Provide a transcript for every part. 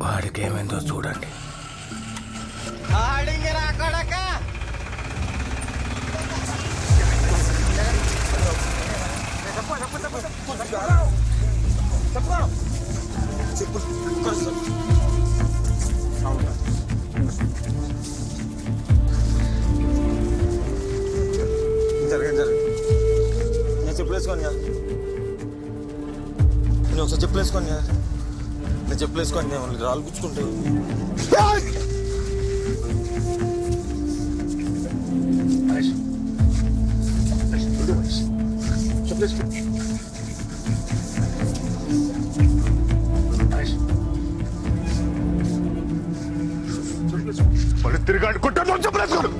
వాడికి ఏమైందో చూడండి. జరగండి జరగండి నేను చెప్పులు వేసుకోండి నేను ఒకసారి చెప్పులేసుకోండి వేసుకోండి నేను చెప్పులు వేసుకోండి నేను రాళ్ళు గుచ్చుకుంటే మళ్ళీ తిరిగాడు కుట్టాను చెప్పలేసుకోండి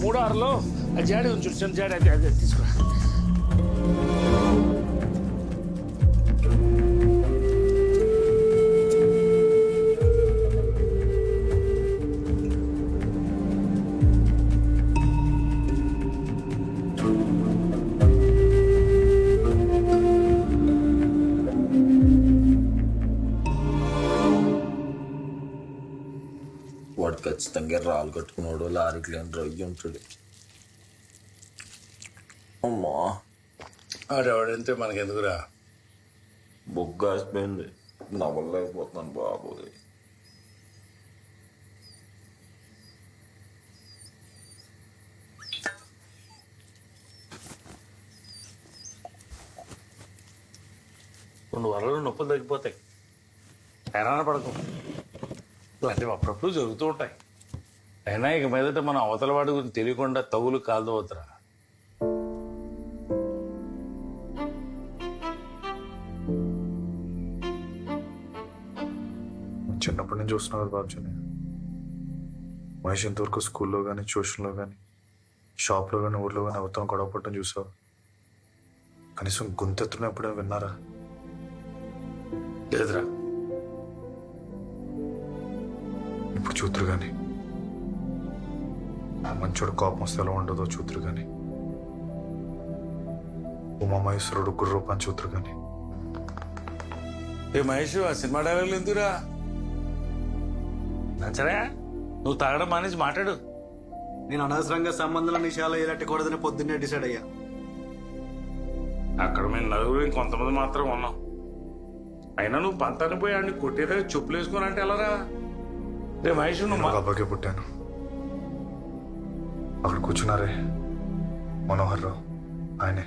మూడో ఆరులో ఆ జాడి ఉంచు చిన్న జాడి అది అది తీసుకురా ఖచ్చితంగా రాళ్ళు కట్టుకున్నాడు లారీకి లేని రొయ్యి ఉంటాడు. అమ్మా. ఆడవాడంతే మనకెందుకురా? బొగ్గు ఆసిపోయింది నవ్వలేకపోతున్నాను బాబోయ్. రెండు వరలు నొప్పులు తగ్గిపోతాయి. హైరాణ పడకు. ఇలాంటివి అప్పుడప్పుడు జరుగుతూ ఉంటాయి. అయినా ఇక మీదట మనం అవతల వాడి గురించి తెలియకుండా తగులు కాదు అవుతురా చిన్నప్పటి నుంచి చూస్తున్నారు కదా మహేష్ ఇంతవరకు స్కూల్లో కానీ ట్యూషన్లో కానీ షాప్లో కానీ ఊర్లో కానీ అవతలం గొడవ పట్టడం చూసావు? కనీసం గొంతెత్తున ఎప్పుడైనా విన్నారా? లేదురా. ఇప్పుడు చూతురు కానీ మంచోడు కోపం వస్తే ఎలా ఉండదో చూతురు కానీ ఉమామహేశ్వరుడు గుర్ర రూపాన్ని చూతురు కానీ ఏ మహేష్ ఆ సినిమా డైలాగులు ఎందుకురా? సరే నువ్వు తాగడం మానేసి మాట్లాడు. నేను అనవసరంగా సంబంధాల విషయాలు ఎలట్టకూడదని పొద్దున్నే డిసైడ్ అయ్యా. అక్కడ మేము నలుగురు ఇంకొంతమంది మాత్రం ఉన్నాం. అయినా నువ్వు పంతాన్ని పోయి ఆడిని కొట్టేదా చెప్పులు వేసుకుని అంటే ఎలారా? రే మహేష్ నువ్వు అబ్బాయికే పుట్టాను. అక్కడ కూర్చున్నారే మనోహర్ రావు ఆయనే.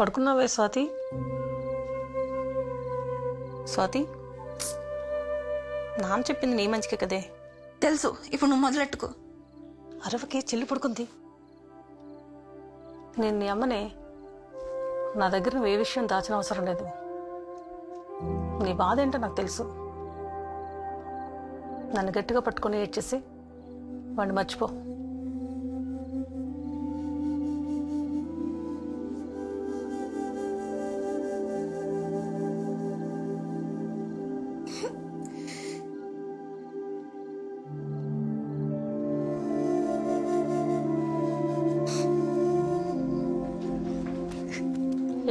పడుకున్నావే స్వాతి? స్వాతి? నాన్న చెప్పింది నీ మంచికే కదే. తెలుసు ఇప్పుడు నువ్వు మొదలెట్టుకో. అరవకే చెల్లి పడుకుంది. నేను నీ అమ్మనే నా దగ్గర నువ్వు ఏ విషయం దాచిన అవసరం లేదు. నీ బాధ ఏంటో నాకు తెలుసు. నన్ను గట్టిగా పట్టుకొని ఏడ్చేసి వాడిని మర్చిపో.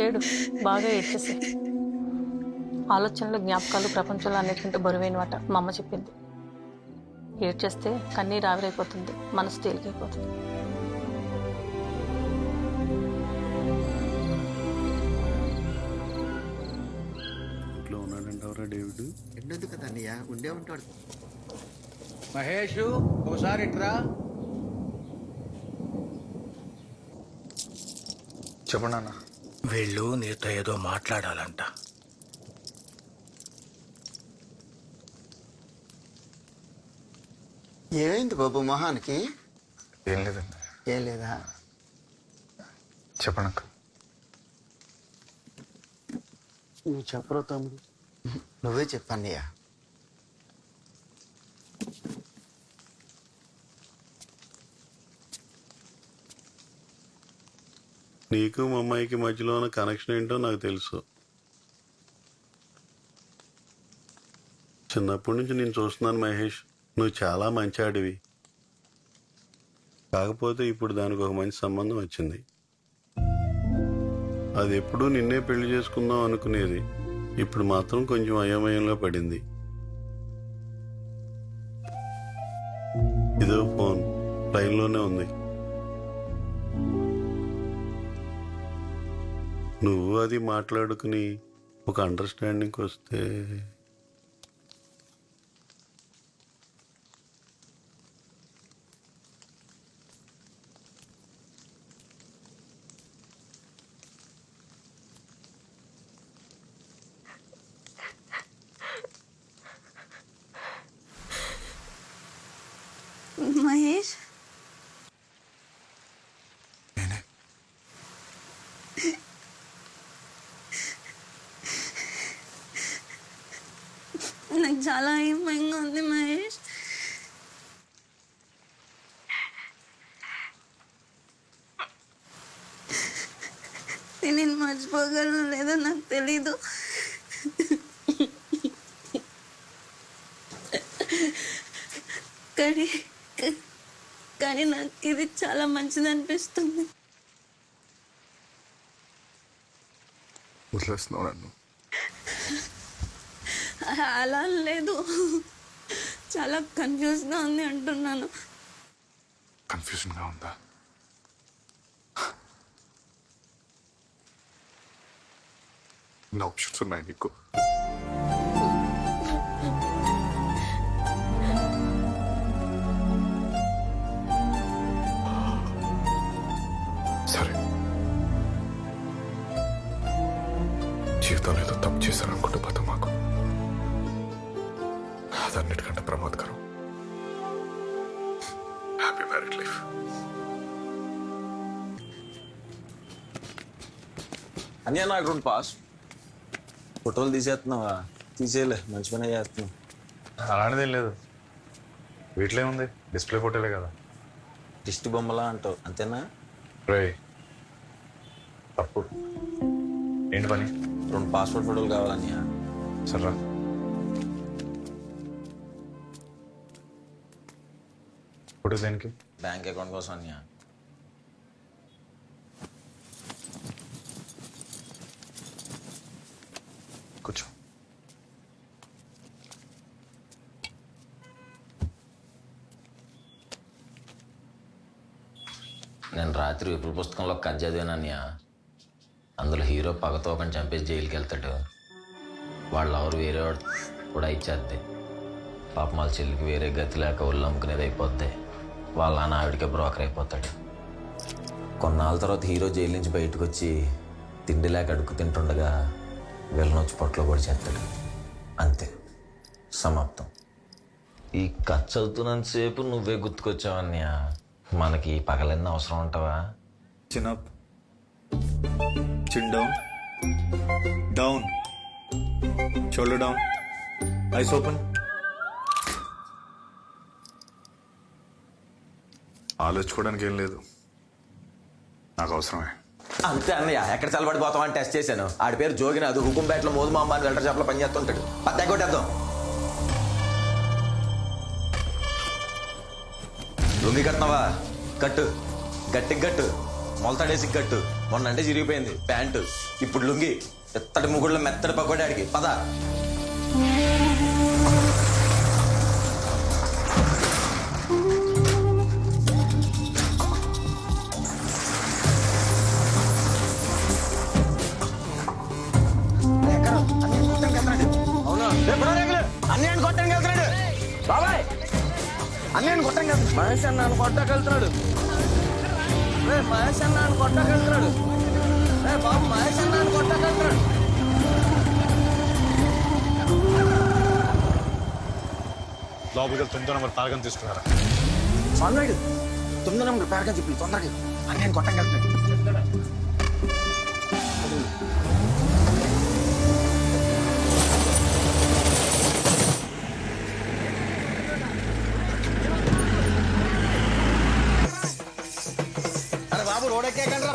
ఏడు బాగా ఏడ్చేసి. ఆలోచనలు జ్ఞాపకాలు ప్రపంచంలో అన్నిటికంటే బరువైనవట మా అమ్మ చెప్పింది. ఏడ్చేస్తే కన్నీరు ఆవిరైపోతుంది మనసు తేలికైపోతుంది. కదా ఉండే ఉంటాడు. మహేష్ చెప్పండి వీళ్ళు నీతో ఏదో మాట్లాడాలంట. ఏమైంది బాబు మొహానికి? ఏం లేదండి ఏం లేదా? చెప్పండి అక్క. నువ్వు చెప్పరు తమ్ముడు? నువ్వే చెప్పన్నయ్య నీకు మా అమ్మాయికి మధ్యలో ఉన్న కనెక్షన్ ఏంటో నాకు తెలుసు. చిన్నప్పటి నుంచి నేను చూస్తున్నాను మహేష్. నువ్వు చాలా మంచి ఆడివి కాకపోతే ఇప్పుడు దానికి ఒక మంచి సంబంధం వచ్చింది. అది ఎప్పుడూ నిన్నే పెళ్ళి చేసుకుందాం అనుకునేది. ఇప్పుడు మాత్రం కొంచెం అయోమయంలో పడింది. ఇదో ఫోన్. లైన్లోనే ఉంది. నువ్వు అది మాట్లాడుకుని ఒక అండర్స్టాండింగ్కి వస్తే. మహేష్ నేనే నాకు చాలా భయంగా ఉంది మహేష్. నేను మర్చిపోగలను లేదో నాకు తెలీదు. కానీ కానీ నాకు ఇది చాలా మంచిది అనిపిస్తుంది. వదిలేస్తున్నావు నన్ను. అలా లేదు. చాలా కన్ఫ్యూజ్గా ఉంది అంటున్నాను. కన్ఫ్యూజన్గా ఉందా? నా ఆప్షన్స్ ఉన్నాయి నీకు. సరే. జీవితంలో ఏదో తప్పు చేశాను అనుకుంటూ పోతాం మాకు అదన్నిటికంటే ప్రమాదకరం. హ్యాపీ మ్యారీడ్ లైఫ్ అన్నీ నాకు రెండు పాస్. ఫోటోలు తీసేస్తున్నావా? తీసేయలే మంచి పనే చేస్తున్నావు. అలాంటిదేం లేదు. వీటిలో ఏముంది? డిస్ప్లే ఫోటోలే కదా. దిష్టి బొమ్మలా అంటావు అంతేనా? రే తప్పు. ఏంటి పని? రెండు పాస్పోర్ట్ ఫోటోలు కావాలన్నయ్య సర్రా. ఫోటో దేనికి? బ్యాంక్ అకౌంట్ కోసం అన్నయ్య కూర్చో. నేను రాత్రి విపుల పుస్తకంలో కథ చదివానన్నయ్య అందులో హీరో పగతో ఒకని చంపేసి జైలుకి వెళ్తాడు. వాళ్ళ ఎవరు వేరే కూడా ఇచ్చేద్ది. పాపం వాళ్ళ చెల్లికి వేరే గతి లేక ఒళ్ళు అమ్ముకునేది అయిపోద్ది. వాళ్ళ నాన్న ఆవిడకే బ్రోకర్ అయిపోతాడు. కొన్నాళ్ళ తర్వాత హీరో జైలు నుంచి బయటకు వచ్చి తిండి లేక అడుక్కు తింటుండగా వెళ్ళనొచ్చి పొట్లో పొట్టలో కూడా చేస్తాడు. అంతే. సమాప్తం. ఈ కథ చదువుతున్నంతసేపు నువ్వే గుర్తుకొచ్చావన్నయ్య మనకి ఈ పగలన్నీ అవసరం ఉంటావా chin up chin down. Down. Shoulder down. Eyes open. ఆలోచించుకోవడానికి ఏం లేదు. నాకు అవసరమే. అంతే అన్నయ్య ఎక్కడ చల్లబడిపోతామని టెస్ట్ చేశాను. ఆడి పేరు జోగినాథ్ హుకుంపేటలో మోదు మామ అని వెల్టర్ షాప్లో పనిచేస్తుంటాడు పత్తా కొట్టేద్దాం లుంగి కట్టినవా? కట్టు. గట్టికి గట్టు. మొలతాడేసి గట్టు. మొన్న అంటే చిరిగిపోయింది. ప్యాంటు. ఇప్పుడు లుంగి. ఎత్తడి ముగుళ్ళ మెత్తడి పకోడాడికి పద. మహేష్ అన్న నన్ను కొట్టకెళ్తున్నాడు రే మహేష్ అన్న నన్ను కొట్టకెళ్తున్నాడు రే బాబు మహేష్ అన్న నన్ను కొట్టకెళ్తున్నాడు లోపలికి వెళ్ళి తొమ్మిదో నెంబర్ పాలకం తీసుకున్నారా? సన్నాడు తొమ్మిది నెంబర్ పేరగా చెప్పి తొందరగా అన్నీ కొట్టకెళ్తున్నాడు అరే బాబు